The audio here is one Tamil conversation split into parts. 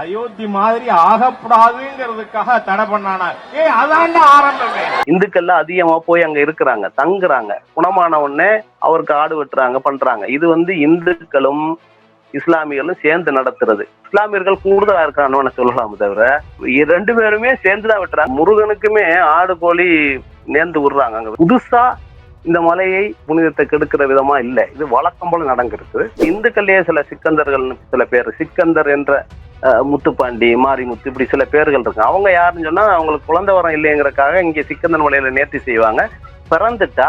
அயோத்தி மாதிரி ஆகப்படாதுங்கிறதுக்காக தடை பண்ணானா ஏ ஆரம்பமே. இந்துக்கள்லாம் அதிகமா போய் அங்க இருக்கிறாங்க தங்குறாங்க. குணமான உடனே அவருக்கு ஆடு வெட்டுறாங்க பண்றாங்க. இது வந்து இந்துக்களும் இஸ்லாமியர்களும் சேர்ந்து நடத்துறது. இஸ்லாமியர்கள் கூடுதலா இருக்கான்னு சொல்லலாம் தவிர ரெண்டு பேருமே சேர்ந்துதான் வெட்டுறாங்க. முருகனுக்குமே ஆடு கோழி நேர்ந்து விடுறாங்க அங்க. புதுசா இந்த மலையை புனிதத்தை கெடுக்கிற விதமா இல்ல. இது வழக்கம் போல நடந்திருக்கு இந்துக்கள்லயே சில சிக்கந்தர்கள் சில பேர் சிக்கந்தர் என்ற அஹ், முத்துப்பாண்டி மாரிமுத்து இப்படி சில பேர்கள் இருக்கு அவங்க யாருன்னு சொன்னா அவங்களுக்கு குழந்தை வரம் இல்லைங்கிறக்காக இங்க சிக்கந்தன் மலையில நேர்த்தி செய்வாங்க. பிறந்துட்டா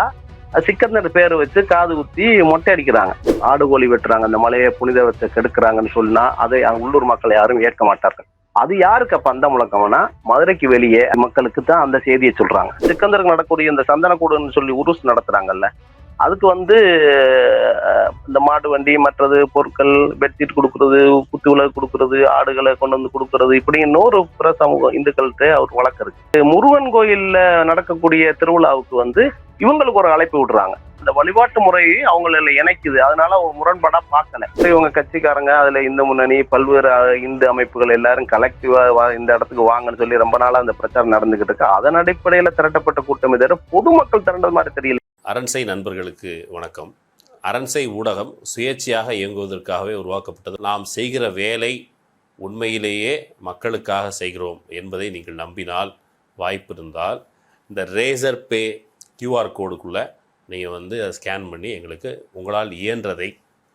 சிக்கந்தர் பேர் வச்சு காது குத்தி மொட்டை அடிக்கிறாங்க. ஆடு கோழி வெட்டுறாங்க அந்த மலையை புனிதத்தை கெடுக்கிறாங்கன்னு சொன்னா அதை உள்ளூர் மக்கள் யாரும் ஏற்க மாட்டார்கள். அது யாருக்கு அப்ப அந்த முழக்கம்னா மதுரைக்கு வெளியே மக்களுக்கு தான் அந்த செய்தியை சொல்றாங்க. சிக்கந்தருக்கு நடக்கக்கூடிய இந்த சந்தனக்கூடுன்னு சொல்லி உருஸ் நடத்துறாங்கல்ல அதுக்கு வந்து இந்த மாட்டு வண்டி மற்றது பொருட்கள் பெட்ஷீட் கொடுக்கறது குத்து விலகு கொடுக்கறது ஆடுகளை கொண்டு வந்து கொடுக்கறது இப்படி இன்னொரு பிற சமூகம் இந்துக்கள்கிட்ட அவர் வழக்கு இருக்கு. முருகன் கோயில்ல நடக்கக்கூடிய திருவிழாவுக்கு வந்து இவங்களுக்கு ஒரு அழைப்பு விடுறாங்க. இந்த வழிபாட்டு முறை அவங்கள இணைக்குது. அதனால ஒரு முரண்பாடா பார்க்கல. இவங்க கட்சிக்காரங்க அதுல இந்து முன்னணி பல்வேறு இந்து அமைப்புகள் எல்லாரும் கலெக்டிவா இந்த இடத்துக்கு வாங்கன்னு சொல்லி ரொம்ப நாளா அந்த பிரச்சாரம் நடந்துகிட்டு இருக்கு. அதன் அடிப்படையில திரட்டப்பட்ட கூட்டம் தவிர பொதுமக்கள் திரண்டது மாதிரி தெரியல. அரண்சை நண்பர்களுக்கு வணக்கம். அரண்சை ஊடகம் சுயேட்சையாக இயங்குவதற்காகவே உருவாக்கப்பட்டது. நாம் செய்கிற வேலை உண்மையிலேயே மக்களுக்காக செய்கிறோம் என்பதை நீங்கள் நம்பினால் வாய்ப்பு இருந்தால் இந்த ரேசர் பே கியூஆர் கோடுக்குள்ளே நீங்கள் வந்து அதை ஸ்கேன் பண்ணி எங்களுக்கு உங்களால் இயன்றதை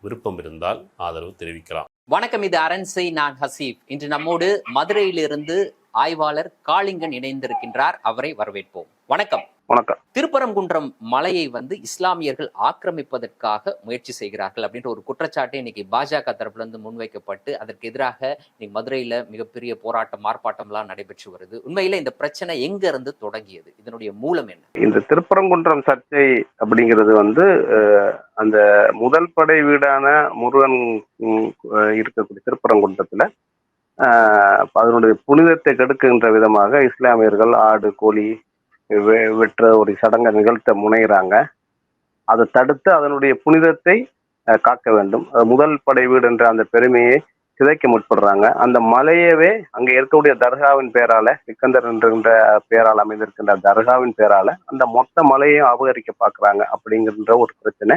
விருப்பம் இருந்தால் ஆதரவு தெரிவிக்கலாம். வணக்கம் இது அரண்சை நான் ஹசீப். இன்று நம்மோடு மதுரையிலிருந்து ஆய்வாளர் காளிங்கன் இணைந்திருக்கின்றார். அவரை வரவேற்போம். வணக்கம். வணக்கம். திருப்பரங்குன்றம் மலையை வந்து இஸ்லாமியர்கள் ஆக்கிரமிப்பதற்காக முயற்சி செய்கிறார்கள் அப்படின்ற ஒரு குற்றச்சாட்டு இன்னைக்கு பாஜக தரப்புல இருந்து முன்வைக்கப்பட்டு அதற்கு எதிராக இன்னைக்கு மதுரையில மிகப்பெரிய போராட்டம் ஆர்ப்பாட்டம்லாம் நடைபெற்று வருது. உண்மையில இந்த பிரச்சனை எங்க இருந்து தொடங்கியது? இதனுடைய மூலம் என்ன? இந்த திருப்பரங்குன்றம் சர்ச்சை அப்படிங்கிறது வந்து அந்த முதல் படை வீடான முருகன் இருக்கக்கூடிய திருப்பரங்குன்றத்துல அதனுடைய புனிதத்தை கெடுக்கின்ற விதமாக இஸ்லாமியர்கள் ஆடு கோழி வெற்ற ஒரு சடங்கை நிகழ்த்த முனைகிறாங்க அதை தடுத்து அதனுடைய புனிதத்தை காக்க வேண்டும். முதல் படை வீடு என்ற அந்த பெருமையை சிதைக்க முற்படுறாங்க. அந்த மலையவே அங்கே இருக்கக்கூடிய தர்காவின் பேரால சிக்கந்தர் என்ற பேரால் அமைந்திருக்கின்ற தர்காவின் பேரால அந்த மொத்த மலையையும் அபகரிக்க பாக்குறாங்க அப்படிங்கிற ஒரு பிரச்சனை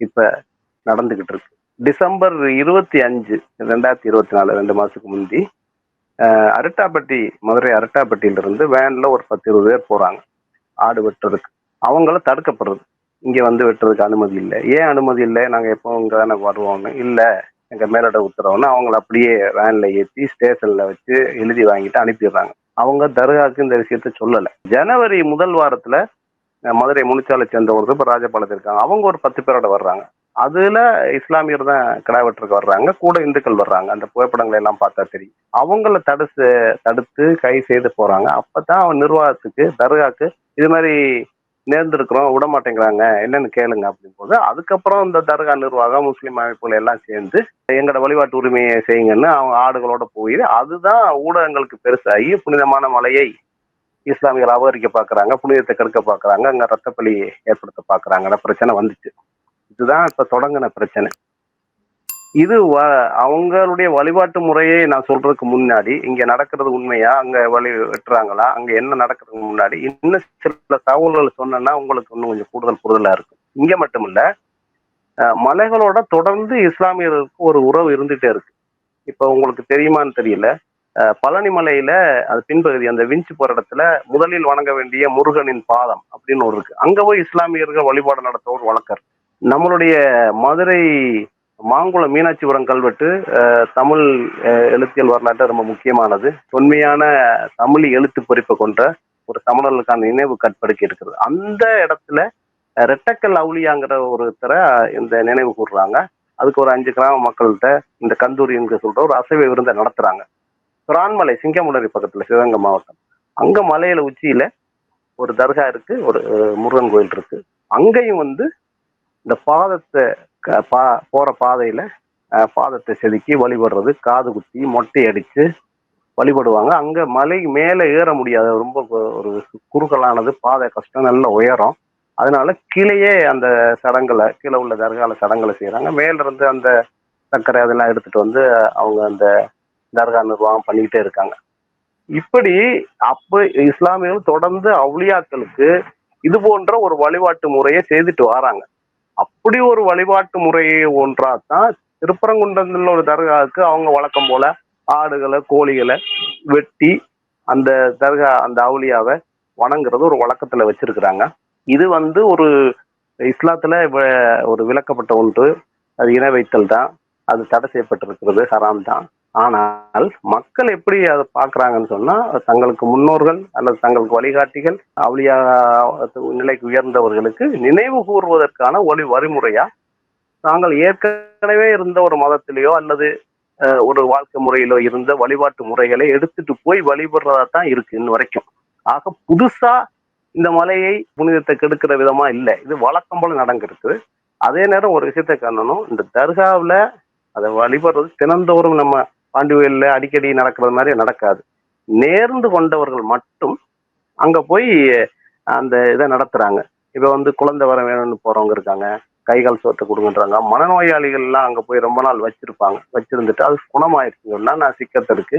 இப்ப நடந்துகிட்டு இருக்கு. டிசம்பர் இருபத்தி அஞ்சு ரெண்டாயிரத்தி இருபத்தி நாலு ரெண்டு மாசத்துக்கு முந்தி அஹ், அரட்டாப்பட்டி மதுரை அரட்டாப்பட்டியிலிருந்து வேன்ல ஒரு பத்து இருபது பேர் போறாங்க. ஆடு வெட்டுறதுக்கு. அவங்கள தடுக்கப்படுறது. இங்கே வந்து வெட்டுறதுக்கு அனுமதி இல்லை. ஏன் அனுமதி இல்லை? நாங்கள் எப்போ இங்கே தானே வருவோம்னு. இல்லை எங்கள் மேலிட உத்தரவுன்னு அவங்கள அப்படியே வேனில் ஏற்றி ஸ்டேஷனில் வச்சு எழுதி வாங்கிட்டு அனுப்பிடுறாங்க. அவங்க தர்காவுக்கு இந்த விஷயத்த சொல்லலை. ஜனவரி முதல் வாரத்தில் மதுரை முனிச்சாலை சேர்ந்த ஒரு இப்போ ராஜபாளையத்தில் இருக்காங்க. அவங்க ஒரு பத்து பேரோட வர்றாங்க. அதுல இஸ்லாமியர் தான் கிடா வெட்டுறதுக்கு வர்றாங்க. கூட இந்துக்கள் வர்றாங்க. அந்த புகைப்படங்களை எல்லாம் பார்த்தா தெரியும். அவங்கள தடுத்து தடுத்து கை செய்து போறாங்க. அப்பதான் அவன் நிர்வாகத்துக்கு தர்காக்கு இது மாதிரி நேர்ந்திருக்கிறோம் விட மாட்டேங்கிறாங்க என்னன்னு கேளுங்க அப்படின் போது அதுக்கப்புறம் இந்த தர்கா நிர்வாகம் முஸ்லீம் அமைப்புகள் எல்லாம் சேர்ந்து எங்களோட வழிபாட்டு உரிமையை செய்யுங்கன்னு அவங்க ஆடுகளோட போய் அதுதான் ஊடகங்களுக்கு பெருசாகி புனிதமான மலையை இஸ்லாமியர் அபகரிக்க பாக்குறாங்க புனிதத்தை கெடுக்க பாக்குறாங்க அங்க ரத்தப்பலி ஏற்படுத்த பாக்குறாங்கிற பிரச்சனை வந்துச்சு. இதுதான் இப்ப தொடங்கின பிரச்சனை. இது வ- அவங்களுடைய வழிபாட்டு முறையை நான் சொல்றதுக்கு முன்னாடி இங்க நடக்கிறது உண்மையா? அங்க வழி வெட்டுறாங்களா? அங்க என்ன நடக்கிறதுக்கு முன்னாடி? இன்னும் சில தகவல்கள் சொன்னேன்னா உங்களுக்கு இன்னும் கொஞ்சம் கூடுதல் கூடுதலா இருக்கும். இங்க மட்டும் இல்ல மலைகளோட தொடர்ந்து இஸ்லாமியர்களுக்கு ஒரு உறவு இருந்துட்டே இருக்கு. இப்ப உங்களுக்கு தெரியுமான்னு தெரியல பழனி மலையில அது பின்பகுதி அந்த விஞ்சு போற இடத்துல முதலில் வணங்க வேண்டிய முருகனின் பாதம் அப்படின்னு ஒரு இருக்கு. அங்க போய் இஸ்லாமியர்கள் வழிபாடு நடத்த ஒரு வழக்கம் இருக்கு. நம்மளுடைய மதுரை மாங்குளம் மீனாட்சிபுரம் கல்வெட்டு தமிழ் எழுத்தியல் வரலாற்று ரொம்ப முக்கியமானது. தொன்மையான தமிழ் எழுத்து பொறிப்பை கொண்ட ஒரு தமிழர்களுக்கான நினைவு கற்படுக்கி இருக்கிறது. அந்த இடத்துல ரெட்டக்கல் அவுளியாங்கிற ஒருத்தரை இந்த நினைவு கூறுறாங்க. அதுக்கு ஒரு அஞ்சு கிராம மக்கள்கிட்ட இந்த கந்தூரி என்று சொல்ற ஒரு அசைவ விருந்தை நடத்துறாங்க. பிரான்மலை சிங்கமுடரி பக்கத்துல சிவகங்கை மாவட்டம். அங்க மலையில உச்சியில ஒரு தர்கா இருக்கு ஒரு முருகன் கோயில் இருக்கு. அங்கேயும் வந்து இந்த பாதத்தை க- பா போற பாதையில பாதத்தை செதுக்கி வழிபடுறது. காது குத்தி மொட்டை அடிச்சு வழிபடுவாங்க. அங்க மலை மேலே ஏற முடியாத. ரொம்ப ஒரு குறுகலானது. பாதை கஷ்டம் நல்ல உயரம். அதனால கீழேயே அந்த சடங்களை கீழே உள்ள தர்கால சடங்களை செய்யறாங்க மேல இருந்து அந்த சர்க்கரை அதெல்லாம் எடுத்துட்டு வந்து அவங்க அந்த தர்கா நிர்வாகம் பண்ணிக்கிட்டே இருக்காங்க. இப்படி அப்ப இஸ்லாமியர்கள் தொடர்ந்து அவுளியாக்களுக்கு இது போன்ற ஒரு வழிபாட்டு முறையை செய்துட்டு வராங்க. அப்படி ஒரு வழிபாட்டு முறையை ஒன்றாத்தான் திருப்பரங்குன்றத்தில் ஒரு தர்காவுக்கு அவங்க வழக்கம் போல ஆடுகளை கோழிகளை வெட்டி அந்த தர்கா அந்த அவுளியாவை வணங்குறது ஒரு வழக்கத்துல வச்சிருக்கிறாங்க. இது வந்து ஒரு இஸ்லாத்துல ஒரு விளக்கப்பட்ட ஒன்று. அது இணை வைத்தல் தான். அது தடை செய்யப்பட்டிருக்கிறது. ஹராம் தான். ஆனால் மக்கள் எப்படி அதை பார்க்குறாங்கன்னு சொன்னா தங்களுக்கு முன்னோர்கள் அல்லது தங்களுக்கு வழிகாட்டிகள் அவளியா நிலைக்கு உயர்ந்தவர்களுக்கு நினைவு கூறுவதற்கான ஒளி வழிமுறையா? தாங்கள் ஏற்கனவே இருந்த ஒரு மதத்திலேயோ அல்லது ஒரு வாழ்க்கை முறையிலோ இருந்த வழிபாட்டு முறைகளை எடுத்துட்டு போய் வழிபடுறதா தான் இருக்கு இன்ன வரைக்கும். ஆக புதுசா இந்த மலையை புனிதத்தை கெடுக்கிற விதமா இல்லை. இது வழக்கம் போல நடந்திருக்கு. அதே நேரம் ஒரு விஷயத்தை காணணும். இந்த தர்காவில் அதை வழிபடுறது தினந்தோறும் நம்ம பாண்டிவேலில் அடிக்கடி நடக்கிறது மாதிரி நடக்காது. நேர்ந்து கொண்டவர்கள் மட்டும் அங்க போய் அந்த இதை நடத்துறாங்க. இப்ப வந்து குழந்தை வர வேணும்னு போறவங்க இருக்காங்க. கைகால் சோத்தை கொடுங்கன்றாங்க. மனநோயாளிகள் எல்லாம் அங்க போய் ரொம்ப நாள் வச்சிருப்பாங்க. வச்சிருந்துட்டு அது குணமாயிருச்சுன்னா சொன்னா நான் சிக்கத்திற்கு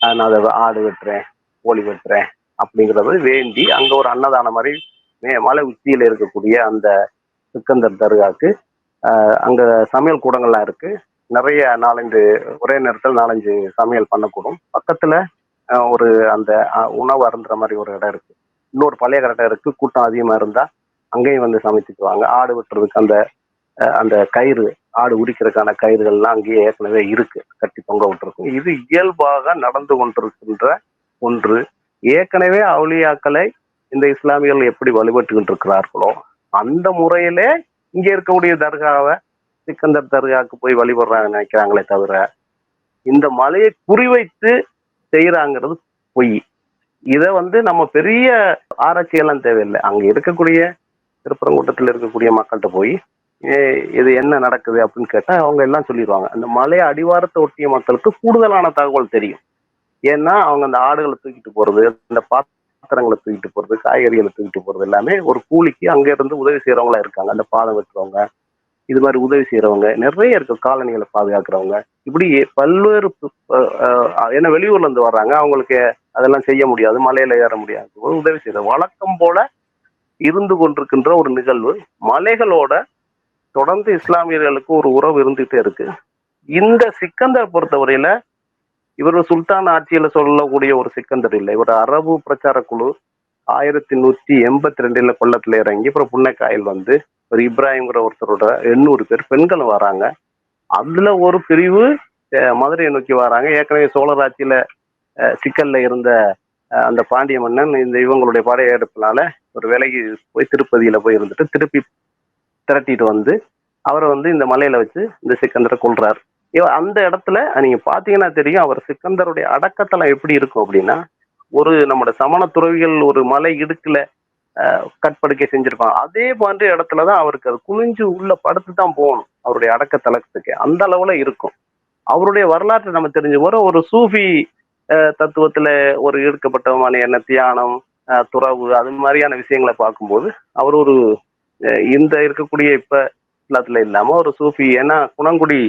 நான் அதை ஆடு வெட்டுறேன் கோழி வெட்டுறேன் அப்படிங்கறத வேண்டி அங்க ஒரு அன்னதானம் மாதிரி மே- மலை உச்சியில இருக்கக்கூடிய அந்த சிக்கந்தர் தருகாக்கு அங்கே அங்க சமையல் கூடங்கள்லாம் இருக்கு. நிறைய நாலஞ்சு ஒரே நேரத்தில் நாலஞ்சு சமையல் பண்ணக்கூடும். பக்கத்துல ஒரு அந்த உணவு அருந்துற மாதிரி ஒரு இடம் இருக்கு. இன்னொரு பழைய கடை இருக்கு. கூட்டம் அதிகமா இருந்தா அங்கேயும் வந்து சமைச்சுக்குவாங்க. ஆடு வெட்டுறதுக்கு அந்த அந்த கயிறு ஆடு உரிக்கிறதுக்கான கயிறுகள்லாம் அங்கேயே ஏற்கனவே இருக்கு. கட்டி தொங்க விட்டுருக்கும். இது இயல்பாக நடந்து கொண்டிருக்கின்ற ஒன்று. ஏற்கனவே அவுளியாக்களை இந்த இஸ்லாமியர்கள் எப்படி வழிபட்டுக்கிட்டு இருக்கிறார்களோ அந்த முறையிலே இங்கே இருக்கக்கூடிய தர்காவை சிக்கந்தர் தர்காவுக்கு போய் வழிபடுறாங்க நினைக்கிறாங்களே தவிர இந்த மலையை குறிவைத்து செய்யறாங்கிறது பொய். இதை வந்து நம்ம பெரிய ஆராய்ச்சியெல்லாம் தேவையில்லை. அங்க இருக்கக்கூடிய திருப்பரங்குட்டத்தில் இருக்கக்கூடிய மக்கள்கிட்ட போய் இது என்ன நடக்குது? அப்படின்னு கேட்டா அவங்க எல்லாம் சொல்லிடுவாங்க. அந்த மலை அடிவாரத்தை ஒட்டிய மக்களுக்கு கூடுதலான தகவல் தெரியும். ஏன்னா அவங்க அந்த ஆடுகளை தூக்கிட்டு போறது அந்த பாத்திரங்களை தூக்கிட்டு போறது காய்கறிகளை தூக்கிட்டு போறது எல்லாமே ஒரு கூலிக்கு அங்க இருந்து உதவி செய்யறவங்களா இருக்காங்க. அந்த பாதம் வெட்டுறவங்க இது மாதிரி உதவி செய்யறவங்க நிறைய இருக்கு காலனிகளை பாதுகாக்கிறவங்க இப்படி பல்வேறு ஏன்னா வெளியூர்ல இருந்து வர்றாங்க அவங்களுக்கு அதெல்லாம் செய்ய முடியாது மலையில ஏற முடியாது. உதவி செய்யற வழக்கம் போல இருந்து கொண்டிருக்கின்ற ஒரு நிகழ்வு. மலைகளோட தொடர்ந்து இஸ்லாமியர்களுக்கு ஒரு உறவு இருந்துகிட்டே இருக்கு. இந்த சிக்கந்தர் பொறுத்தவரையில இவர் சுல்தான் ஆட்சியில சொல்லக்கூடிய ஒரு சிக்கந்தர் இல்லை. இவர் அரபு பிரச்சார குழு ஆயிரத்தி நூத்தி எண்பத்தி ரெண்டுல கொல்லத்துல இறங்கி அப்புறம் புன்னைக்காயில் வந்து ஒரு இப்ராஹிம்ங்கிற ஒருத்தரோட எண்ணூறு பேர் பெண்களும் வராங்க. அதுல ஒரு பிரிவு மதுரையை நோக்கி வராங்க. ஏற்கனவே சோழர் ஆட்சியில சிக்கல்ல இருந்த அந்த பாண்டிய மன்னன் இந்த இவங்களுடைய படையெடுப்பினால ஒரு விலகி போய் திருப்பதியில போய் இருந்துட்டு திருப்பி திரட்டிட்டு வந்து அவரை வந்து இந்த மலையில வச்சு இந்த சிக்கந்தரை கொல்றாரு. இவ- அந்த இடத்துல நீங்க பாத்தீங்கன்னா தெரியும் அவர் சிக்கந்தருடைய அடக்கத்தலம் எப்படி இருக்கும் அப்படின்னா ஒரு நம்மளோட சமண துறவிகள் ஒரு மலை இடுக்குல அஹ், கற்படுக்கை செஞ்சிருப்பாங்க. அதே மாதிரி இடத்துலதான் அவருக்கு அது குனிஞ்சு உள்ள படுத்து தான் போகணும் அவருடைய அடக்கத்தலத்துக்கு அந்த அளவுல இருக்கும். அவருடைய வரலாற்றை நம்ம தெரிஞ்சு போற ஒரு சூஃபி தத்துவத்துல ஒரு ஈடுக்கப்பட்டவமான என்ன தியானம் அஹ், துறவு அது மாதிரியான விஷயங்களை பார்க்கும்போது அவர் ஒரு இந்த இருக்கக்கூடிய இப்ப இஸ்லாத்துல இல்லாம ஒரு சூஃபி ஏன்னா குணங்குடி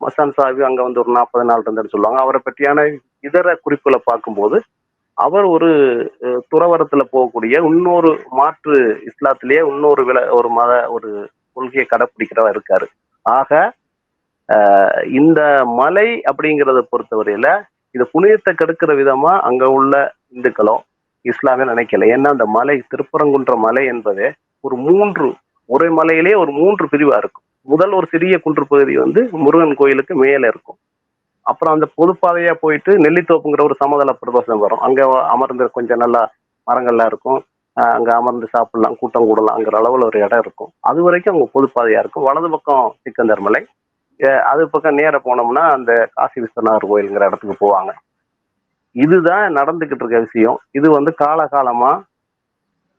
மசான் சாஹிப் அங்க வந்து ஒரு நாற்பது நாள் இருந்தேன்னு சொல்லுவாங்க. அவரை பற்றியான இதர குறிப்புகளை பார்க்கும்போது அவர் ஒரு துறவரத்துல போகக்கூடிய இன்னொரு மாற்று இஸ்லாத்திலேயே இன்னொரு வில ஒரு மத ஒரு கொள்கையை கடைப்பிடிக்கிறவா இருக்காரு. ஆக இந்த மலை அப்படிங்கிறத பொறுத்தவரையில இந்த புனிதத்தை கெடுக்கிற விதமா அங்க உள்ள இந்துக்களும் இஸ்லாமே நினைக்கல. ஏன்னா அந்த மலை திருப்பரங்குன்ற மலை என்பதே ஒரு மூன்று ஒரே மலையிலே ஒரு மூன்று பிரிவா இருக்கும். முதல் ஒரு சிறிய குன்று பகுதி வந்து முருகன் கோயிலுக்கு மேல இருக்கும். அப்புறம் அந்த பொதுப்பாதையா போயிட்டு நெல்லித்தோப்புங்கிற ஒரு சமதள பிரதேசம் வரும். அங்க அமர்ந்து கொஞ்சம் நல்லா மரங்கள்லாம் இருக்கும். அங்க அமர்ந்து சாப்பிடலாம் கூட்டம் கூடலாம்ங்கிற அளவுல ஒரு இடம் இருக்கும். அது வரைக்கும் அங்க பொதுப்பாதையா இருக்கும். வலது பக்கம் சிக்கந்தர் மலை. அது பக்கம் நேர போனோம்னா அந்த காசி விஸ்வநாதர் கோயிலுங்கிற இடத்துக்கு போவாங்க. இதுதான் நடந்துகிட்டு இருக்க விஷயம். இது வந்து காலகாலமா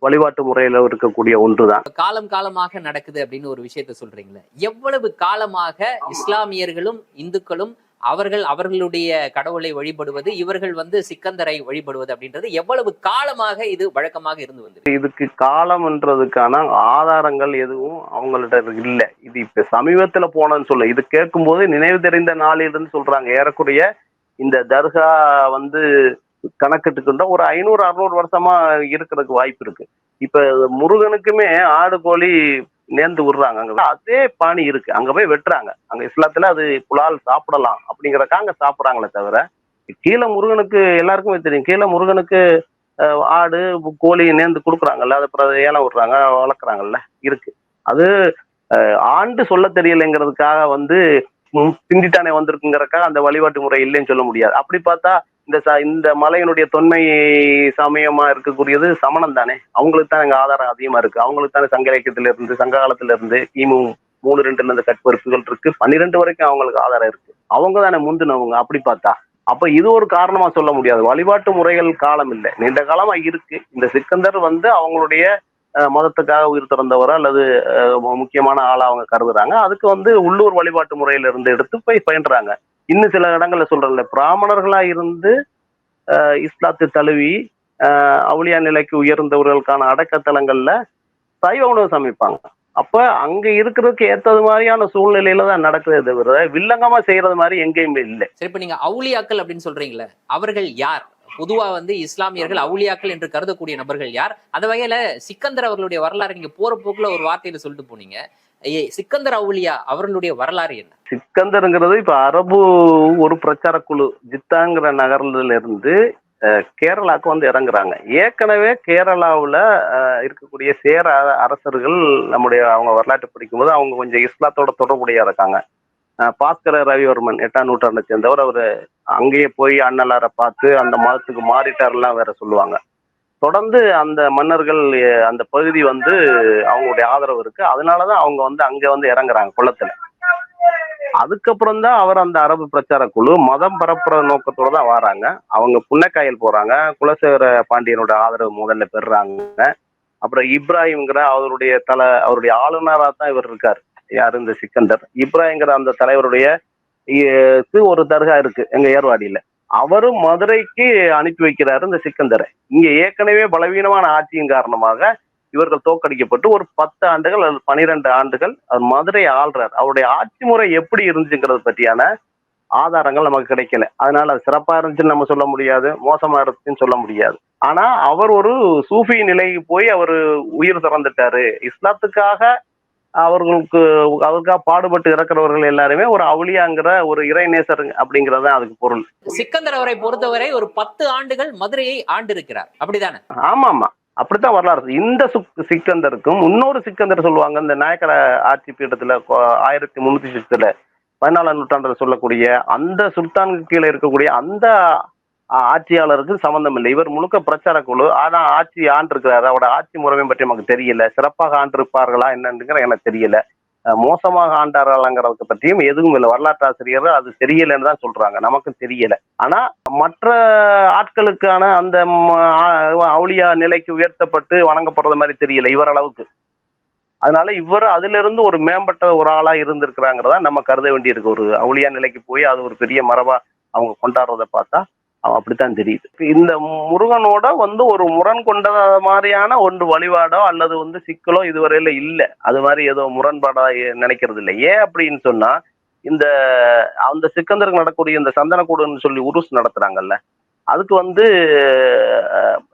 வழிபாட்டு முறையில இருக்கக்கூடிய ஒன்றுதான். காலம் காலமாக நடக்குது அப்படின்னு ஒரு விஷயத்த சொல்றீங்களே. எவ்வளவு காலமாக இஸ்லாமியர்களும் இந்துக்களும் அவர்கள் அவர்களுடைய கடவுளை வழிபடுவது இவர்கள் வந்து சிக்கந்தரை வழிபடுவது அப்படின்றது எவ்வளவு காலமாக இது வழக்கமாக இருந்து வந்தது இதுக்கு காலம்ன்றதுக்கான ஆதாரங்கள் எதுவும் அவங்கள்ட்ட இல்லை. இது இப்ப சமீபத்துல போனன்னு சொல்ல இது கேட்கும்போது நினைவு தெரிந்த நாளிலிருந்து சொல்றாங்க. ஏறக்குறைய இந்த தர்கா வந்து கணக்கெட்டுக்கிட்ட ஒரு ஐநூறு அறுநூறு வருஷமா இருக்கிறதுக்கு வாய்ப்பு இருக்கு. இப்ப முருகனுக்குமே ஆடு கோழி நேர்ந்து விடுறாங்க. அங்க அதே பாணி இருக்கு. அங்க போய் வெட்டுறாங்க. அங்க இஸ்லாத்துல அது புலால் சாப்பிடலாம் அப்படிங்கறக்கா அங்க சாப்பிடுறாங்களே தவிர கீழே முருகனுக்கு எல்லாருக்குமே தெரியும். கீழே முருகனுக்கு ஆடு கோழி நேர்ந்து கொடுக்குறாங்கல்ல அது அப்புறம் அதை ஏலம் விடுறாங்க வளர்க்குறாங்கல்ல இருக்கு. அது ஆண்டு சொல்ல தெரியலைங்கிறதுக்காக வந்து பிந்தித்தானே வந்திருக்குங்கிறக்காக அந்த வழிபாட்டு முறை இல்லைன்னு சொல்ல முடியாது. அப்படி பார்த்தா இந்த ச இந்த மலையினுடைய தொன்மை சமயமா இருக்கக்கூடியது சமணம் தானே? அவங்களுக்கு தான் எங்க ஆதாரம் அதிகமா இருக்கு. அவங்களுக்கு தானே சங்க இலக்கியத்துல இருந்து சங்க காலத்துல இருந்து இமு மூணு ரெண்டுல இருந்து கட்பொறுப்புகள் இருக்கு. பன்னிரெண்டு வரைக்கும் அவங்களுக்கு ஆதாரம் இருக்கு. அவங்க தானே முந்தினவங்க அப்படி பார்த்தா. அப்ப இது ஒரு காரணமா சொல்ல முடியாது. வழிபாட்டு முறைகள் காலம் இல்லை. நீண்ட காலமா இருக்கு. இந்த சிக்கந்தர் வந்து அவங்களுடைய மதத்துக்காக உயிர் திறந்தவர் அல்லது முக்கியமான ஆளா அவங்க கருதுறாங்க. அதுக்கு வந்து உள்ளூர் வழிபாட்டு முறையில இருந்து எடுத்து போய் பயின்றாங்க. இன்னும் சில இடங்கள்ல சொல்றேன்ல. பிராமணர்களா இருந்து இஸ்லாத்து இஸ்லாத்தை தழுவி அவுளியா நிலைக்கு உயர்ந்தவர்களுக்கான அடக்கத்தலங்கள்ல சைவ உணவு சமைப்பாங்க. அப்ப அங்க இருக்கிறதுக்கு ஏத்தது மாதிரியான சூழ்நிலையில தான் நடக்குதே தவிர வில்லங்கமா செய்யறது மாதிரி எங்கேயுமே இல்லை. சரி இப்ப நீங்க அவுளியாக்கள் அப்படின்னு சொல்றீங்களே அவர்கள் யார்? பொதுவா வந்து இஸ்லாமியர்கள் அவுலியாக்கள் என்று கருதக்கூடிய நபர்கள் யார்? அந்த வகையில சிக்கந்தர் அவர்களுடைய வரலாறு நீங்க போற போக்குல ஒரு வார்த்தையில சொல்லிட்டு போனீங்க. சிக்கந்தர் அவுலியா அவர்களுடைய வரலாறு என்ன? சிக்கந்தருங்கிறது இப்ப அரபு ஒரு பிரச்சார குழு ஜித்தாங்கிற நகர்ல இருந்து அஹ், கேரளாக்கு வந்து இறங்குறாங்க. ஏற்கனவே கேரளாவுல இருக்கக்கூடிய சேர அரசர்கள் நம்முடைய அவங்க வரலாற்றை படிக்கும்போது அவங்க கொஞ்சம் இஸ்லாத்தோட தொடர்புடைய இருக்காங்க. பாஸ்கர ரவிவர்மன் எட்டாம் நூற்றாண்டை சேர்ந்தவர். அவர் அங்கேயே போய் அண்ணலாரை பார்த்து அந்த மதத்துக்கு மாறிட்டாருலாம் வேற சொல்லுவாங்க. தொடர்ந்து அந்த மன்னர்கள் அந்த பகுதி வந்து அவங்களுடைய ஆதரவு இருக்கு. அதனாலதான் அவங்க வந்து அங்க வந்து இறங்குறாங்க குளத்துல. அதுக்கப்புறம் தான் அவர் அந்த அரபு பிரச்சார குழு மதம் பரப்புற நோக்கத்தோட தான் வராங்க. அவங்க புன்னக்காயல் போறாங்க. குலசேகர பாண்டியனோட ஆதரவு முதல்ல பெறுறாங்க. அப்புறம் இப்ராஹிம்ங்கிற அவருடைய தலை அவருடைய ஆளுநராக தான் இவர் இருக்காரு. யார் இந்த சிக்கந்தர்? இப்ராஹிங்கிற அந்த தலைவருடைய ஒரு தர்கா இருக்கு எங்க ஏர்வாடியில. அவரும் மதுரைக்கு அனுப்பி வைக்கிறாரு இந்த சிக்கந்தரை. இங்க ஏற்கனவே பலவீனமான ஆட்சியின் காரணமாக இவர்கள் தோற்கடிக்கப்பட்டு ஒரு பத்து ஆண்டுகள் அல்லது பனிரெண்டு ஆண்டுகள் அவர் மதுரை ஆள்றார். அவருடைய ஆட்சி முறை எப்படி இருந்துச்சுங்கிறது பற்றியான ஆதாரங்கள் நமக்கு கிடைக்கல. அதனால அது சிறப்பா இருந்துச்சுன்னு நம்ம சொல்ல முடியாது மோசமா இருந்துச்சுன்னு சொல்ல முடியாது. ஆனா அவர் ஒரு சூஃபி நிலைக்கு போய் அவர் உயிர் திறந்துட்டாரு. இஸ்லாத்துக்காக அவர்களுக்கு அவருக்காக பாடுபட்டு இறக்குறவர்கள் எல்லாருமே ஒரு அவுலியாங்கிற ஒரு இறைநேசர் அப்படிங்கிறது அதுக்கு பொருள். சிக்கந்தர் அவரை பொறுத்தவரை ஒரு பத்து ஆண்டுகள் மதுரையை ஆண்டிருக்கிறார். அப்படிதானே? ஆமா ஆமா அப்படித்தான் வரலாறு. இந்த சுக் சிக்கந்தருக்கும் இன்னொரு சிக்கந்தர் சொல்லுவாங்க இந்த நாயக்கர ஆட்சி பீடத்துல ஆயிரத்தி முன்னூத்தி சிக்ஸ்ல பதினாலாம் நூற்றாண்டுல சொல்லக்கூடிய அந்த சுல்தானுக்கு கீழே இருக்கக்கூடிய அந்த ஆட்சியாளருக்கு சம்பந்தம் இல்லை. இவர் முழுக்க பிரச்சார குழு. ஆனா ஆட்சி ஆண்டிருக்கிறாரு. அவரோட ஆட்சி முறைமை பற்றி நமக்கு தெரியல. சிறப்பாக ஆண்டிருப்பார்களா என்னங்கிற எனக்கு தெரியல. மோசமாக ஆண்டார்களாங்கிறத பற்றியும் எதுவும் இல்லை. வரலாற்று ஆசிரியர் அது தெரியலன்னு தான் சொல்றாங்க. நமக்கும் தெரியல. ஆனா மற்ற ஆட்களுக்கான அந்த அவுளியா நிலைக்கு உயர்த்தப்பட்டு வணங்கப்படுறது மாதிரி தெரியல இவர் அளவுக்கு. அதனால இவர் அதுல இருந்து ஒரு மேம்பட்ட ஒரு ஆளா இருந்திருக்கிறாங்கிறதா நம்ம கருத வேண்டியிருக்கு. ஒரு அவுளியா நிலைக்கு போய் அது ஒரு பெரிய மரபா அவங்க கொண்டாடுறத பார்த்தா அப்படித்தான் தெரியுது. இந்த முருகனோட வந்து ஒரு முரண் கொண்ட மாதிரியான ஒன்று வழிபாடோ அல்லது வந்து சிக்கலோ இதுவரையில இல்லை. அது மாதிரி ஏதோ முரண்பாடா நினைக்கிறது இல்லை. ஏன் அப்படின்னு சொன்னா இந்த அந்த சிக்கந்தருக்கு நடக்கக்கூடிய இந்த சந்தனக்கூடுன்னு சொல்லி உருஸ் நடத்துறாங்கல்ல அதுக்கு வந்து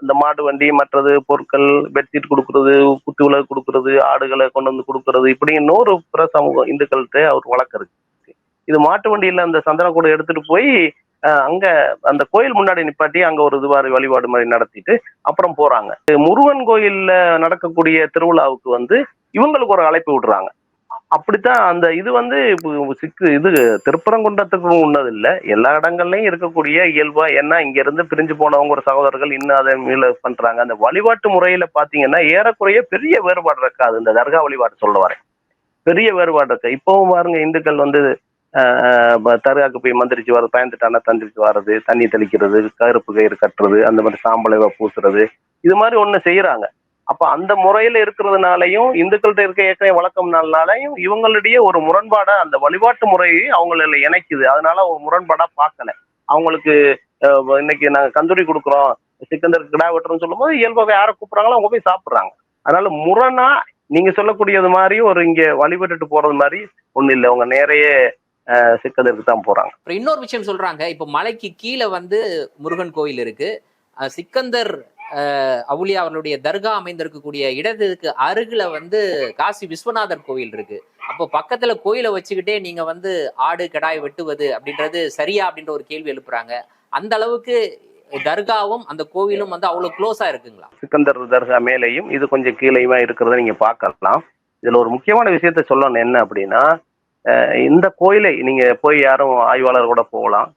இந்த மாட்டு வண்டி மற்றது பொருட்கள் பெட்ஷீட் கொடுக்கறது குத்து விளக்கு கொடுக்கறது ஆடுகளை கொண்டு வந்து கொடுக்கறது இப்படி இன்னொரு பிற சமூகம் இந்துக்கள்கிட்ட அவர் வழக்கு இருக்கு. இது மாட்டு வண்டியில அந்த சந்தனக்கூடு எடுத்துட்டு போய் அங்க அந்த கோயில் முன்னாடி நிப்பாட்டி அங்க ஒரு இதுவாரி வழிபாடு மாதிரி நடத்திட்டு அப்புறம் போறாங்க. முருகன் கோயில்ல நடக்கக்கூடிய திருவிழாவுக்கு வந்து இவங்களுக்கு ஒரு அழைப்பு விடுறாங்க. அப்படித்தான் அந்த இது வந்து சிக்கு இது திருப்பரங்குன்றத்துக்கு உன்னது இல்லை எல்லா இடங்கள்லயும் இருக்கக்கூடிய இயல்பா ஏன்னா இங்க இருந்து பிரிஞ்சு போனவங்க ஒரு சகோதரர்கள் இன்னும் அதை மீள பண்றாங்க. அந்த வழிபாட்டு முறையில பாத்தீங்கன்னா ஏறக்குறைய பெரிய வேறுபாடு இருக்காது. இந்த தர்கா வழிபாடு சொல்ல வரேன். பெரிய வேறுபாடு இருக்கு. இப்பவும் பாருங்க இந்துக்கள் வந்து தருகாக்கு போய் மந்திரிச்சு வர்றது பயந்துட்டானா தந்திரிச்சு வர்றது தண்ணி தெளிக்கிறது கருப்பு கயிறு கட்டுறது அந்த மாதிரி சாம்பலை பூசுறது இது மாதிரி ஒண்ணு செய்யறாங்க அப்ப அந்த முறையில இருக்கிறதுனாலையும் இந்துக்கள்கிட்ட இருக்க ஏற்கனவே வழக்கம்னாலையும் இவங்களிடையே ஒரு முரண்பாடா அந்த வழிபாட்டு முறையை அவங்கள இணைக்குது. அதனால ஒரு முரண்பாடா பார்க்கல. அவங்களுக்கு இன்னைக்கு நாங்க கந்தூரி கொடுக்குறோம் சிக்கந்தருக்கு கிடா வெட்டுறோம்னு சொல்லும்போது இயல்பாக யாரை கூப்பிடுறாங்களோ அவங்க போய் சாப்பிடுறாங்க. அதனால முரணா நீங்க சொல்லக்கூடியது மாதிரி ஒரு இங்க வழிபட்டுட்டு போறது மாதிரி ஒண்ணு இல்லை. அவங்க நேரையே அஹ், சிக்கந்தருக்கு தான் போறாங்க. அப்புறம் இன்னொரு விஷயம் சொல்றாங்க இப்ப மலைக்கு கீழே வந்து முருகன் கோயில் இருக்கு. சிக்கந்தர் அவுலியா அவர்களுடைய தர்கா அமைந்திருக்கக்கூடிய இடத்துக்கு அருகில வந்து காசி விஸ்வநாதர் கோயில் இருக்கு. அப்போ பக்கத்துல கோயிலை வச்சுக்கிட்டே நீங்க வந்து ஆடு கிடாய் வெட்டுவது அப்படின்றது சரியா அப்படின்ற ஒரு கேள்வி எழுப்புறாங்க. அந்த அளவுக்கு தர்காவும் அந்த கோவிலும் வந்து அவ்வளவு க்ளோஸா இருக்குங்களா? சிக்கந்தர் தர்கா மேலேயும் இது கொஞ்சம் கீழேயுமா இருக்கிறத நீங்க பார்க்கலாம். இதுல ஒரு முக்கியமான விஷயத்த சொல்லணும் என்ன அப்படின்னா இந்த கோயிலை நீங்க போய் யாரும் ஆய்வாளர் கூட போகலாம்.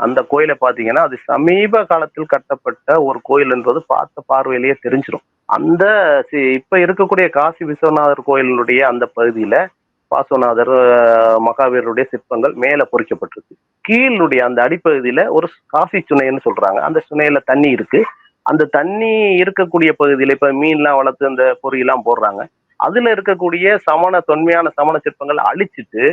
அந்த கோயிலை பாத்தீங்கன்னா அது சமீப காலத்தில் கட்டப்பட்ட ஒரு கோயில் என்பது பார்த்த பார்வையிலேயே தெரிஞ்சிடும் அந்த சி- இப்ப இருக்கக்கூடிய காசி விஸ்வநாதர் கோயிலினுடைய அந்த பகுதியில பாசுவநாதர் மகாவீரருடைய சிற்பங்கள் மேல பொறிக்கப்பட்டிருக்கு. கீழுடைய அந்த அடிப்பகுதியில ஒரு காசி சுனைன்னு சொல்றாங்க. அந்த சுனையில தண்ணி இருக்கு. அந்த தண்ணி இருக்கக்கூடிய பகுதியில இப்ப மீன்லாம் வளர்த்து அந்த பொரியெல்லாம் போடுறாங்க. அதுல இருக்கக்கூடிய சமண தொன்மையான சமண சிற்பங்களை அழிச்சிட்டு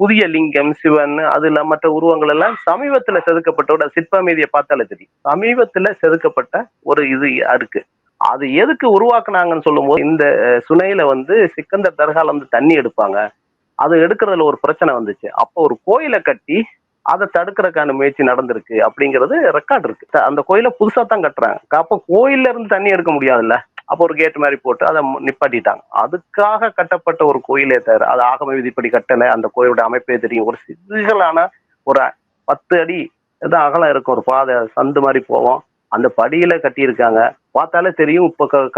புதிய லிங்கம் சிவன் அதுல மற்ற உருவங்கள் எல்லாம் சமீபத்துல செதுக்கப்பட்ட ஒரு சிற்பமீதியை பார்த்தாலே தெரியும். சமீபத்துல செதுக்கப்பட்ட ஒரு இது இருக்கு. அது எதுக்கு உருவாக்குனாங்கன்னு சொல்லும்போது இந்த சுனையில வந்து சிக்கந்தர் தர்கால வந்து தண்ணி எடுப்பாங்க. அது எடுக்கிறதுல ஒரு பிரச்சனை வந்துச்சு. அப்போ ஒரு கோயிலை கட்டி அதை தடுக்கிறதுக்கான முயற்சி நடந்திருக்கு அப்படிங்கிறது ரெக்கார்ட் இருக்கு. அந்த கோயிலை புதுசா தான் கட்டுறாங்க. அப்போ கோயில்ல இருந்து தண்ணி எடுக்க முடியாதுல்ல? அப்போ ஒரு கேட் மாதிரி போட்டு அதை நிப்பாட்டிட்டாங்க. அதுக்காக கட்டப்பட்ட ஒரு கோயிலே தவிர அது ஆகம விதிப்படி கட்டலை. அந்த கோயிலோட அமைப்பே தெரியும். ஒரு சிறுகளான ஒரு பத்து அடி தான் அகலம் இருக்கும். ஒரு பாதை சந்து மாதிரி போவோம். அந்த படியில கட்டியிருக்காங்க. பார்த்தாலே தெரியும் இப்ப க-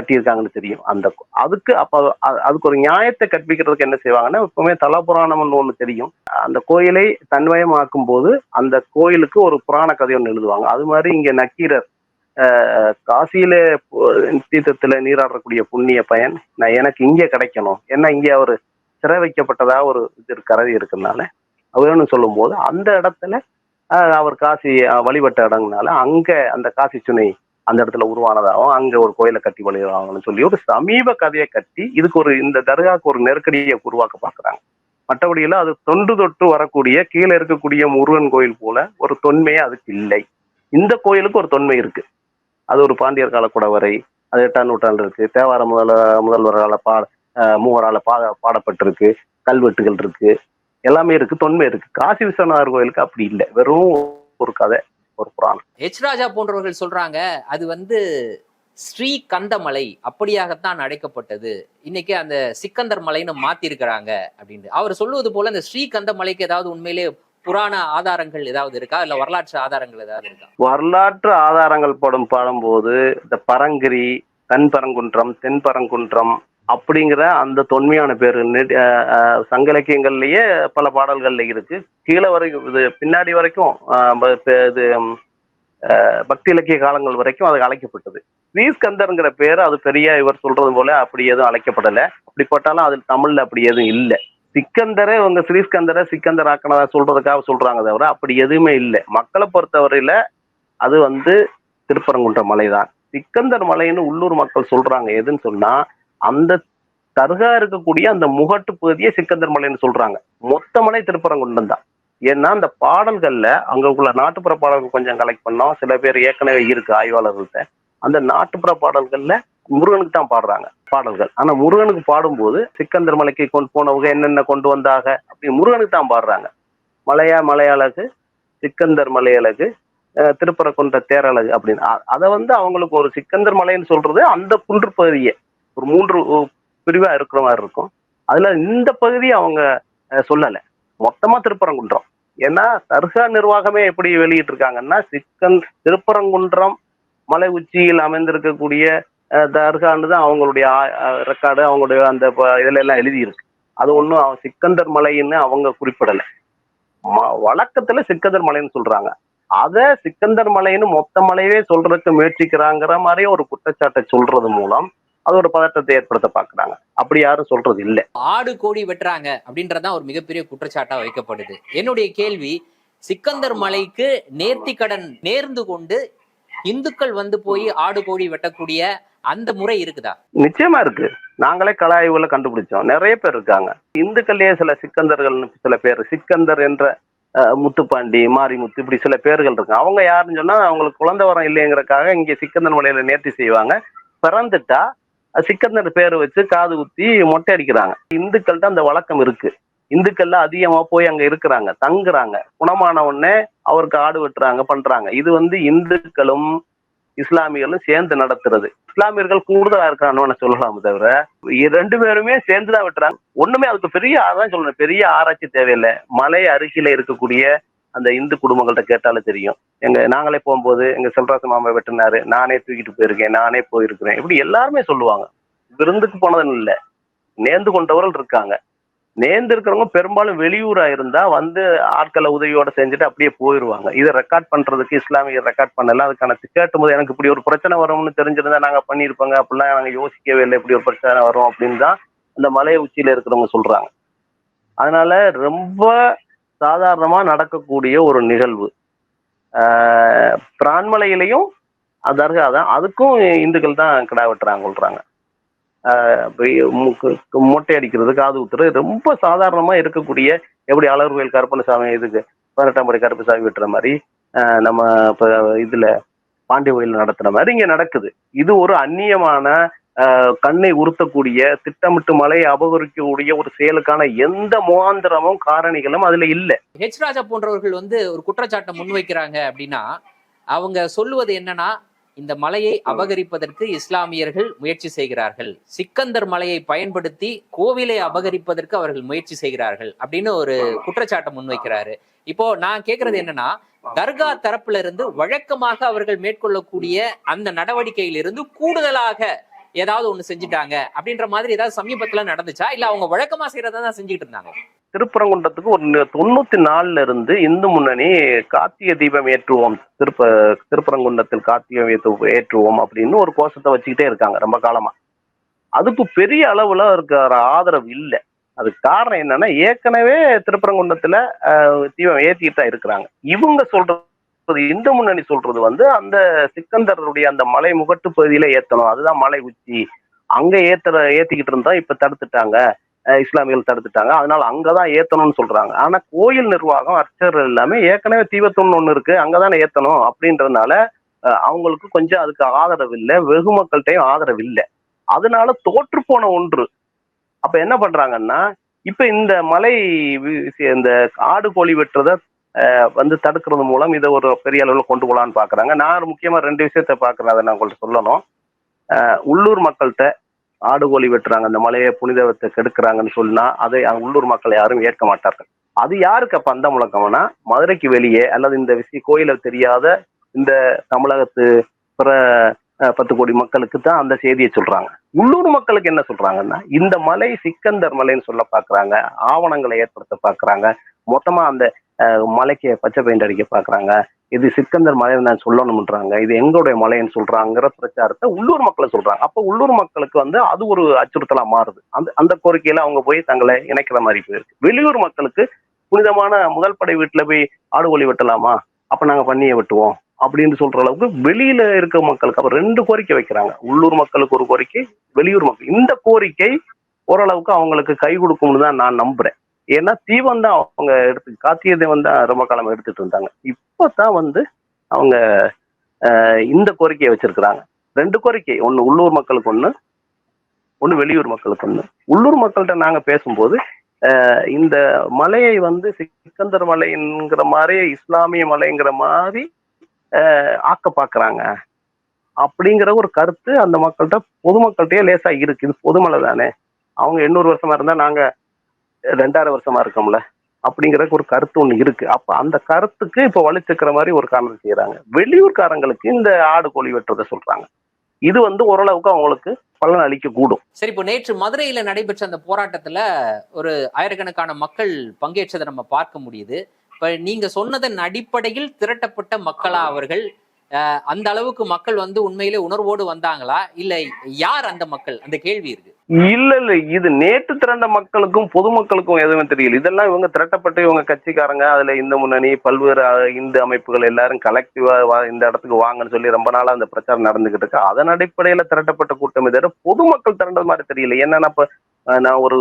கட்டியிருக்காங்கன்னு தெரியும். அந்த அதுக்கு அப்ப அதுக்கு ஒரு நியாயத்தை கற்பிக்கிறதுக்கு என்ன செய்வாங்கன்னா எப்பவுமே தலபுராணம்னு ஒண்ணு தெரியும். அந்த கோயிலை தன்மயமாக்கும் போது அந்த கோயிலுக்கு ஒரு புராண கதை ஒன்று எழுதுவாங்க. அது மாதிரி இங்க நக்கீரர் காசியில தீர்த்தத்துல நீராடக்கூடிய புண்ணிய பயன் நான் எனக்கு இங்கே கிடைக்கணும். ஏன்னா இங்கே அவர் சிறை வைக்கப்பட்டதா ஒரு இது இருக்கிறதுனால இருக்குனால வேணும்னு சொல்லும்போது அந்த இடத்துல அவர் காசி வழிபட்ட இடங்கனால அங்க அந்த காசி சுனை அந்த இடத்துல உருவானதாகவும் அங்க ஒரு கோயிலை கட்டி வழிவாங்கன்னு சொல்லி ஒரு சமீப கதையை கட்டி இதுக்கு ஒரு இந்த தர்காவுக்கு ஒரு நெருக்கடியை உருவாக்க பாக்குறாங்க மற்றபடியெல்லாம் அது தொன்று தொட்டு வரக்கூடிய கீழே இருக்கக்கூடிய முருகன் கோயில் போல ஒரு தொன்மையே அதுக்கு இல்லை. இந்த கோயிலுக்கு ஒரு தொன்மை இருக்கு. அது ஒரு பாண்டியர் கால குடவரை அது எட்டாம் நூற்றாண்டு இருக்கு. தேவார முதல முதல்வரால பா மூவரால் பா பாடப்பட்டிருக்கு. கல்வெட்டுகள் இருக்கு. எல்லாமே இருக்கு தொன்மை இருக்கு. காசி விஸ்வநாதர் கோயிலுக்கு அப்படி இல்லை. வெறும் ஒரு கதை ஒரு புராணம். ஹெச் ராஜா போன்றவர்கள் சொல்றாங்க அது வந்து ஸ்ரீ கந்தமலை அப்படியாகத்தான் அழைக்கப்பட்டது இன்னைக்கு அந்த சிக்கந்தர் மலைன்னு மாத்திருக்கிறாங்க அப்படின்னு அவர் சொல்லுவது போல அந்த ஸ்ரீ கந்தமலைக்கு ஏதாவது உண்மையிலே புராண ஆதாரங்கள் ஏதாவது இருக்கா? இல்ல வரலாற்று ஆதாரங்கள் ஏதாவது இருக்கா? வரலாற்று ஆதாரங்கள் படம் பாடும்போது இந்த பரங்கிரி தென்பரங்குன்றம் தென்பரங்குன்றம் அப்படிங்கிற அந்த தொன்மையான பேர் சங்க இலக்கியங்கள்லயே பல பாடல்கள்ல இருக்கு. கீழே வரைக்கும் இது பின்னாடி வரைக்கும் இது பக்தி இலக்கிய காலங்கள் வரைக்கும் அது அழைக்கப்பட்டது. ஸ்ரீஸ்கந்தர்ங்கிற பேர் அது பெரிய இவர் சொல்றது போல அப்படி எதுவும் அழைக்கப்படலை. அப்படிப்பட்டாலும் அது தமிழ்ல அப்படி எதுவும் இல்லை. சிக்கந்தரே இவங்க ஸ்ரீஸ்கந்தரை சிக்கந்தர் ஆக்கினதா சொல்றதுக்காக சொல்றாங்க தவிர அப்படி எதுவுமே இல்லை. மக்களை பொறுத்தவரையில அது வந்து திருப்பரங்குன்ற மலை தான் சிக்கந்தர் மலைன்னு உள்ளூர் மக்கள் சொல்றாங்க. எதுன்னு சொன்னா அந்த தர்கா இருக்கக்கூடிய அந்த முகட்டு பகுதியே சிக்கந்தர் மலைன்னு சொல்றாங்க. மொத்த மலை திருப்பரங்குன்றம் தான். ஏன்னா அந்த பாடல்கள்ல அங்கக்குள்ள நாட்டுப்புற பாடல்கள் கொஞ்சம் கலெக்ட் பண்ணோம். சில பேர் ஏற்கனவே இருக்கு ஆய்வாளர்கள்ட்ட. அந்த நாட்டுப்புற பாடல்கள்ல முருகனுக்கு தான் பாடுறாங்க. பாடல்கள். ஆனா முருகனுக்கு பாடும்போது சிக்கந்தர் மலைக்கு கொண்டு போனவங்க என்னென்ன கொண்டு வந்தாக அப்படி முருகனுக்கு தான் பாடுறாங்க. மலையா மலையழகு சிக்கந்தர் மலையழகு திருப்பரக்குன்ற தேரழகு அப்படின்னு. அதை வந்து அவங்களுக்கு ஒரு சிக்கந்தர் மலைன்னு சொல்றது அந்த குன்று பகுதியே. ஒரு மூன்று பிரிவா இருக்கிற மாதிரி இருக்கும். அதுல இந்த பகுதியை அவங்க சொல்லலை சொல்லல. மொத்தமா திருப்பரங்குன்றம். ஏன்னா தர்கா நிர்வாகமே எப்படி வெளியிட்டு இருக்காங்கன்னா சிக்கன் திருப்பரங்குன்றம் மலை உச்சியில் அமைந்திருக்கக்கூடிய தர்கான்னு தான் அவங்களுடைய ரெக்கார்டு அவங்களுடைய அந்த இதுல எல்லாம் எழுதியிருக்கு. அது ஒன்றும் சிக்கந்தர் மலைன்னு அவங்க குறிப்பிடல. ம- வழக்கத்துல சிக்கந்தர் மலைன்னு சொல்றாங்க. அத சிக்கந்தர் மலைன்னு மொத்த மலையவே சொல்றதுக்கு முயற்சிக்கிறாங்கிற மாதிரி ஒரு குற்றச்சாட்டை சொல்றது மூலம் அது ஒரு பதட்டத்தை ஏற்படுத்த பாக்குறாங்க. அப்படி யாரும் சொல்றது இல்ல. ஆடு கோடி வெட்டுறாங்க அப்படின்றதுதான் ஒரு மிகப்பெரிய குற்றச்சாட்டா வைக்கப்படுது. என்னுடைய கேள்வி சிக்கந்தர் மலைக்கு நேர்த்தி கடன் நேர்ந்து கொண்டு இந்துக்கள் வந்து போய் ஆடு கோழி வெட்டக்கூடிய அந்த முறை இருக்குதா? நிச்சயமா இருக்கு. நாங்களே கல ஆய்வுல கண்டுபிடிச்சோம். நிறைய பேர் இருக்காங்க. இந்துக்கள்லயே சில சிக்கந்தர்கள் சில பேர் சிக்கந்தர் என்ற அஹ், முத்துப்பாண்டி மாரிமுத்து இப்படி சில பேர்கள் இருக்கு அவங்க யாருன்னு சொன்னா அவங்களுக்கு குழந்தை வரம் இல்லைங்கிறக்காக இங்க சிக்கந்தன் மலையில நேர்த்தி செய்வாங்க. பிறந்துட்டா சிக்கந்தர் பேரை வச்சு காது குத்தி மொட்டை அடிக்கிறாங்க. இந்துக்கள்கிட்ட அந்த வழக்கம் இருக்கு. இந்துக்கள்லாம் அதிகமா போய் அங்க இருக்கிறாங்க தங்குறாங்க. குணமான உடனே அவருக்கு ஆடு வெட்டுறாங்க பண்றாங்க. இது வந்து இந்துக்களும் இஸ்லாமியர்களும் சேர்ந்து நடத்துறது. இஸ்லாமியர்கள் கூடுதலா இருக்கான்னு சொல்லலாம் தவிர ரெண்டு பேருமே சேர்ந்து தான் வெட்டுறாங்க. ஒண்ணுமே அதுக்கு பெரிய அதான் சொல்லணும் பெரிய ஆராய்ச்சி தேவையில்லை. மலை அருகில இருக்கக்கூடிய அந்த இந்து குடும்பங்கள்ட்ட கேட்டாலே தெரியும். எங்க நாங்களே போகும்போது எங்க செல்ராச மாமா வெட்டினாரு நானே தூக்கிட்டு போயிருக்கேன் நானே போயிருக்கிறேன். இப்படி எல்லாருமே சொல்லுவாங்க. விருந்துக்கு போனதுன்னு இல்லை நேர்ந்து கொண்டவர்கள் இருக்காங்க. நேர்ந்து இருக்கிறவங்க பெரும்பாலும் வெளியூரா இருந்தா வந்து ஆட்களை உதவியோட செஞ்சுட்டு அப்படியே போயிருவாங்க. இதை ரெக்கார்ட் பண்றதுக்கு இஸ்லாமியர் ரெக்கார்ட் பண்ணல. அதுக்கான கேட்டும் போது எனக்கு இப்படி ஒரு பிரச்சனை வரும்னு தெரிஞ்சிருந்தா நாங்க பண்ணியிருப்பாங்க. அப்படிலாம் நாங்க யோசிக்கவே இல்லை. இப்படி ஒரு பிரச்சனை வரும் அப்படின்னு தான் அந்த மலை உச்சியில இருக்கிறவங்க சொல்றாங்க. அதனால ரொம்ப சாதாரணமா நடக்கக்கூடிய ஒரு நிகழ்வு. பிரான்மலையிலையும் தர்கா தான் அதுக்கும் இந்துக்கள் தான் கிடா வெட்டுறாங்க கொள்றாங்க மொட்டை அடிக்கிறது காது ஊத்துறது ரொம்ப சாதாரணமா இருக்கக்கூடிய எப்படி அலர்வேல் கருப்பணசாமி இதுக்கு பதினெட்டாம் படி கருப்பசாமி விட்டுற மாதிரி ஆஹ் நம்ம இப்போ இதுல பாண்டிய கோயில் நடத்துற மாதிரி இங்க நடக்குது. இது ஒரு அந்நியமான ஆஹ் கண்ணை உறுத்தக்கூடிய திட்டமிட்டு மலையை அபகரிக்கக்கூடிய ஒரு செயலுக்கான எந்த முகாந்திரமும் காரணிகளும் அதுல இல்ல. ஹெச் ராஜா போன்றவர்கள் வந்து ஒரு குற்றச்சாட்டை முன்வைக்கிறாங்க அப்படின்னா அவங்க சொல்லுவது என்னன்னா இந்த மலையை அபகரிப்பதற்கு இஸ்லாமியர்கள் முயற்சி செய்கிறார்கள். சிக்கந்தர் மலையை பயன்படுத்தி கோவிலை அபகரிப்பதற்கு அவர்கள் முயற்சி செய்கிறார்கள் அப்படின்னு ஒரு குற்றச்சாட்டை முன்வைக்கிறாரு. இப்போ நான் கேக்குறது என்னன்னா தர்கா தரப்புல இருந்து வழக்கமாக அவர்கள் மேற்கொள்ளக்கூடிய அந்த நடவடிக்கையிலிருந்து கூடுதலாக ஏதாவது ஒண்ணு செஞ்சுட்டாங்க அப்படின்ற மாதிரி ஏதாவது சமீபத்துல நடந்துச்சா? இல்ல அவங்க வழக்கமா செய்யறதா தான் செஞ்சுட்டு இருந்தாங்க? திருப்பரங்குன்றத்துக்கு ஒரு தொண்ணூத்தி நாலுல இருந்து இந்து முன்னணி காத்திய தீபம் ஏற்றுவோம். திருப்ப திருப்பரங்குன்றத்தில் காத்தியம் ஏற்றுவோம் அப்படின்னு ஒரு கோஷத்தை வச்சுக்கிட்டே இருக்காங்க ரொம்ப காலமா. அதுக்கு பெரிய அளவுல இருக்கிற ஆதரவு இல்லை. அதுக்கு காரணம் என்னன்னா ஏற்கனவே திருப்பரங்குன்றத்துல தீபம் ஏத்திட்டு தான் இருக்கிறாங்க. இவங்க இந்து முன்னணி சொல்றது வந்து அந்த சிக்கந்தருடைய அந்த மலை முகட்டு பகுதியில ஏத்தணும். அதுதான் மலை உச்சி. அங்க ஏத்துற ஏத்திக்கிட்டு இருந்தா இப்ப தடுத்துட்டாங்க. இஸ்லாமியர்கள் தடுத்துட்டாங்க. அதனால அங்கதான் ஏத்தணும்னு சொல்றாங்க. ஆனா கோயில் நிர்வாகம் அர்ச்சகர்கள் எல்லாமே ஏற்கனவே தீவத்தம்னு ஒண்ணு இருக்கு. அங்கதானே ஏத்தணும் அப்படின்றதுனால அவங்களுக்கு கொஞ்சம் அதுக்கு ஆதரவு இல்லை. வெகு மக்கள்கிட்டையும் ஆதரவு இல்லை. அதனால தோற்று போன ஒன்று. அப்ப என்ன பண்றாங்கன்னா இப்ப இந்த மலை இந்த ஆடு கோழி வெட்டுறத வந்து தடுக்கிறது மூலம் இதை ஒரு பெரிய அளவில் கொண்டு போகலான்னு பாக்குறாங்க. நான் முக்கியமாக ரெண்டு விஷயத்த பார்க்குறேன் அதை நான் உங்கள்கிட்ட சொல்லணும். உள்ளூர் மக்கள்கிட்ட ஆடு கோழி வெட்டுறாங்க அந்த மலையை புனிதத்தை கெடுக்கிறாங்கன்னு சொன்னா அதை உள்ளூர் மக்கள் யாரும் ஏற்க மாட்டார்கள். அது யாருக்கு அப்ப அந்த முழக்கம்னா மதுரைக்கு வெளியே அல்லது இந்த விஷயம் கோயில தெரியாத இந்த தமிழகத்து பிற பத்து கோடி மக்களுக்கு தான் அந்த செய்தியை சொல்றாங்க. உள்ளூர் மக்களுக்கு என்ன சொல்றாங்கன்னா இந்த மலை சிக்கந்தர் மலைன்னு சொல்ல பாக்குறாங்க ஆவணங்களை ஏற்படுத்த பாக்குறாங்க. மொத்தமா அந்த மலைக்கு பச்சை பெயிண்ட் அடிக்க பாக்குறாங்க. இது சிக்கந்தர் மலை நான் சொல்லணும்ன்றாங்க. இது எங்களுடைய மலைன்னு சொல்றாங்கிற பிரச்சாரத்தை உள்ளூர் மக்களை சொல்றாங்க. அப்ப உள்ளூர் மக்களுக்கு வந்து அது ஒரு அச்சுறுத்தலா மாறுது. அந்த அந்த கோரிக்கையில அவங்க போய் தங்களை இணைக்கிற மாதிரி போயிருக்கு. வெளியூர் மக்களுக்கு புனிதமான முதல் படை வீட்டுல போய் ஆடு கோழி வெட்டலாமா? அப்ப நாங்க பண்ணியை வெட்டுவோம் அப்படின்னு சொல்ற அளவுக்கு வெளியில இருக்க மக்களுக்கு அப்ப ரெண்டு கோரிக்கை வைக்கிறாங்க. உள்ளூர் மக்களுக்கு ஒரு கோரிக்கை வெளியூர் மக்கள். இந்த கோரிக்கை ஓரளவுக்கு அவங்களுக்கு கை கொடுக்கும்னு தான் நான் நம்புறேன். ஏன்னா தீபம் தான் அவங்க எடுத்து கார்த்திகை தீபம் தான் ரொம்ப காலம் எடுத்துட்டு இருந்தாங்க. இப்பதான் வந்து அவங்க இந்த கோரிக்கையை வச்சிருக்கிறாங்க. ரெண்டு கோரிக்கை. ஒன்னு உள்ளூர் மக்களுக்கு ஒண்ணு ஒன்று வெளியூர் மக்களுக்கு ஒன்று உள்ளூர் மக்கள்கிட்ட நாங்க பேசும்போது அஹ், இந்த மலையை வந்து சிக்கந்தர் மலைங்கிற மாதிரி இஸ்லாமிய மலைங்கிற மாதிரி ஆக்க பாக்குறாங்க. அப்படிங்கிற ஒரு கருத்து அந்த மக்கள்கிட்ட பொதுமக்கள்கிட்டயே லேசாக இருக்கு. இது பொதுமலை தானே அவங்க எண்ணூறு வருஷமா இருந்தால் நாங்கள் ரெண்டாயிரம் வருஷமா இருக்கோம்ல அப்படிங்கிற ஒரு கருத்து ஒண்ணு இருக்கு. அப்ப அந்த கருத்துக்கு இப்ப வலிச்சுக்கிற மாதிரி ஒரு காரணம் செய்யறாங்க. வெளியூர்காரங்களுக்கு இந்த ஆடு கோழி வெட்டுறதை சொல்றாங்க. இது வந்து ஓரளவுக்கு அவங்களுக்கு பலன் அளிக்க கூடும் சரி இப்போ நேற்று மதுரையில நடைபெற்ற அந்த போராட்டத்துல ஒரு ஆயிரக்கணக்கான மக்கள் பங்கேற்றதை நம்ம பார்க்க முடியுது. இப்ப நீங்க சொன்னதன் அடிப்படையில் திரட்டப்பட்ட மக்களா அவர்கள் அந்த அளவுக்கு மக்கள் வந்து உண்மையிலே உணர்வோடு வந்தாங்களா? இல்ல யார் அந்த மக்கள்? அந்த கேள்வி இருக்கு. இல்ல இல்ல. இது நேற்று திரண்ட மக்களுக்கும் பொதுமக்களுக்கும் எதுவுமே தெரியல. இதெல்லாம் இவங்க திரட்டப்பட்டு இவங்க கட்சிக்காரங்க அதுல இந்த முன்னணி பல்வேறு இந்து அமைப்புகள் எல்லாரும் கலெக்டிவா இந்த இடத்துக்கு வாங்கன்னு சொல்லி ரொம்ப நாளா அந்த பிரச்சாரம் நடந்துகிட்டு இருக்கு. அதன் அடிப்படையில திரட்டப்பட்ட கூட்டம் தவிர பொதுமக்கள் திரண்டது மாதிரி தெரியல. என்னன்னா இப்ப நான் ஒரு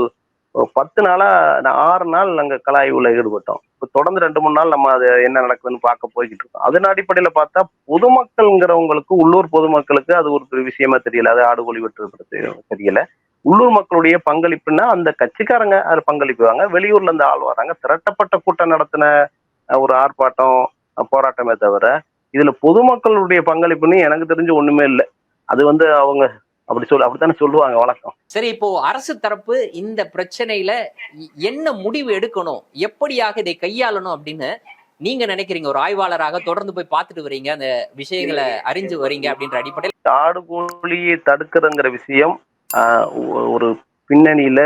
பத்து நாளா நான் ஆறு நாள் அங்க கலாய்வுல ஈடுபட்டோம். இப்ப தொடர்ந்து ரெண்டு மூணு நாள் நம்ம அது என்ன நடக்குதுன்னு பார்க்க போய்கிட்டு இருக்கோம். அதன் அடிப்படையில பார்த்தா பொதுமக்கள்ங்கிறவங்களுக்கு உள்ளூர் பொதுமக்களுக்கு அது ஒரு விஷயமா தெரியல. அது ஆடுகோழி வெட்டுறது தெரியல. உள்ளூர் மக்களுடைய பங்களிப்புன்னா அந்த கட்சிக்காரங்க அதில் பங்களிப்புவாங்க? வெளியூர்ல இருந்து ஆள் வராங்க. திரட்டப்பட்ட கூட்டம் நடத்தின ஒரு ஆர்ப்பாட்டம் போராட்டமே தவிர இதுல பொதுமக்களுடைய பங்களிப்புன்னு எனக்கு தெரிஞ்சு ஒண்ணுமே இல்லை. அது வந்து அவங்க அப்படி சொல் அப்படித்தானே சொல்லுவாங்க வழக்கம். சரி இப்போ அரசு தரப்பு இந்த பிரச்சனையில என்ன முடிவு எடுக்கணும்? எப்படியாக இதை கையாளணும் அப்படின்னு நீங்க நினைக்கிறீங்க? ஒரு ஆய்வாளராக தொடர்ந்து போய் பார்த்துட்டு வரீங்க அந்த விஷயங்களை அறிஞ்சு வரீங்க அப்படின்ற அடிப்படையில். ஆடு கோழியை தடுக்கிறங்கிற விஷயம் ஒரு பின்னணியில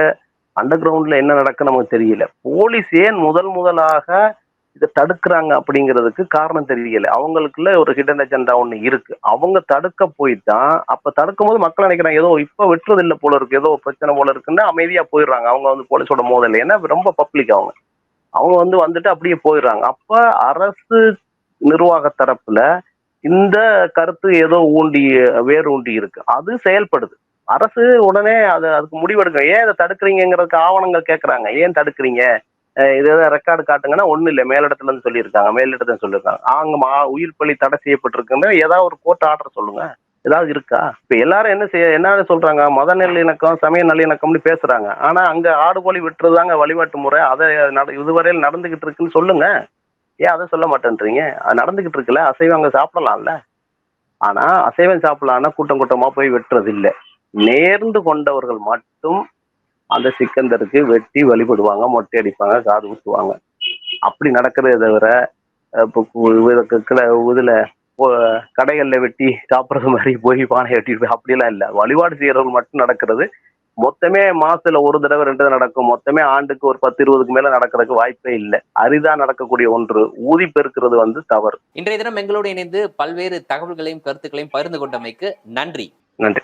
அண்டர் கிரவுண்ட்ல என்ன நடக்கு நமக்கு தெரியல. போலீஸ் ஏன் முதல் முதலாக இதை தடுக்கிறாங்க அப்படிங்கிறதுக்கு காரணம் தெரியல. அவங்களுக்குள்ள ஒரு ஹிடன் அஜெண்டா ஒன்று இருக்கு. அவங்க தடுக்க போய்தான் அப்ப தடுக்கும் போது மக்கள் நினைக்கிறாங்க ஏதோ இப்ப வெட்டுறது இல்லை போல இருக்கு ஏதோ பிரச்சனை போல இருக்குன்னு அமைதியா போயிடுறாங்க. அவங்க வந்து போலீஸோட மோதல். ஏன்னா ரொம்ப பப்ளிக் அவங்க. அவங்க வந்து வந்துட்டு அப்படியே போயிடுறாங்க. அப்ப அரசு நிர்வாக தரப்புல இந்த கருத்து ஏதோ ஊண்டி வேர் ஊண்டி இருக்கு. அது செயல்படுது. அரசு உடனே அது அதுக்கு முடிவெடுக்க ஏன் இதை தடுக்கிறீங்கிறதுக்கு ஆவணங்கள் கேட்கறாங்க ஏன் தடுக்கிறீங்க? இது எதாவது ரெக்கார்டு காட்டுங்கன்னா ஒன்றும் இல்லை. மேலிடத்துல இருந்து சொல்லியிருக்காங்க. மேலிடத்துல சொல்லியிருக்காங்க. ஆங்க மா- உயிர் பலி தடை செய்யப்பட்டிருக்குன்னு ஏதாவது ஒரு கோர்ட் ஆர்டர் சொல்லுங்க. ஏதாவது இருக்கா? இப்ப எல்லாரும் என்ன செய்ய என்ன சொல்றாங்க? மத நல்லிணக்கம் சமய நல்லிணக்கம்னு பேசுறாங்க. ஆனா அங்க ஆடு கோழி விட்டுறதாங்க வழிபாட்டு முறை. அதை நட- இதுவரையில் நடந்துகிட்டு இருக்குன்னு சொல்லுங்க. ஏன் அதை சொல்ல மாட்டேன்றீங்க? அது நடந்துகிட்டு இருக்குல்ல. அசைவம் அங்க சாப்பிடலாம்ல. ஆனா அசைவம் சாப்பிடலாம்னா கூட்டம் கூட்டமா போய் வெட்டுறது இல்லை நேர்ந்து கொண்டவர்கள் மட்டும் அந்த சிக்கந்தருக்கு வெட்டி வழிபடுவாங்க மொட்டை அடிப்பாங்க காது குத்துவாங்க. அப்படி நடக்கிறதே தவிர இப்போ இதுல கடைகள்ல வெட்டி சாப்பிட்றது மாதிரி போய் பானை வெட்டிட்டு போய் அப்படிலாம் இல்லை. வழிபாடு செய்யறவங்க மட்டும் நடக்கிறது. மொத்தமே மாசத்துல ஒரு தடவை ரெண்டு தடவை நடக்கும். மொத்தமே ஆண்டுக்கு ஒரு பத்து இருபதுக்கு மேல நடக்கிறதுக்கு வாய்ப்பே இல்லை. அரிதா நடக்கக்கூடிய ஒன்று. ஊதி பெருக்கிறது வந்து தவறு. இன்றைய தினம் எங்களோடு இணைந்து பல்வேறு தகவல்களையும் கருத்துக்களையும் பகிர்ந்து கொண்டமைக்கு நன்றி. நன்றி.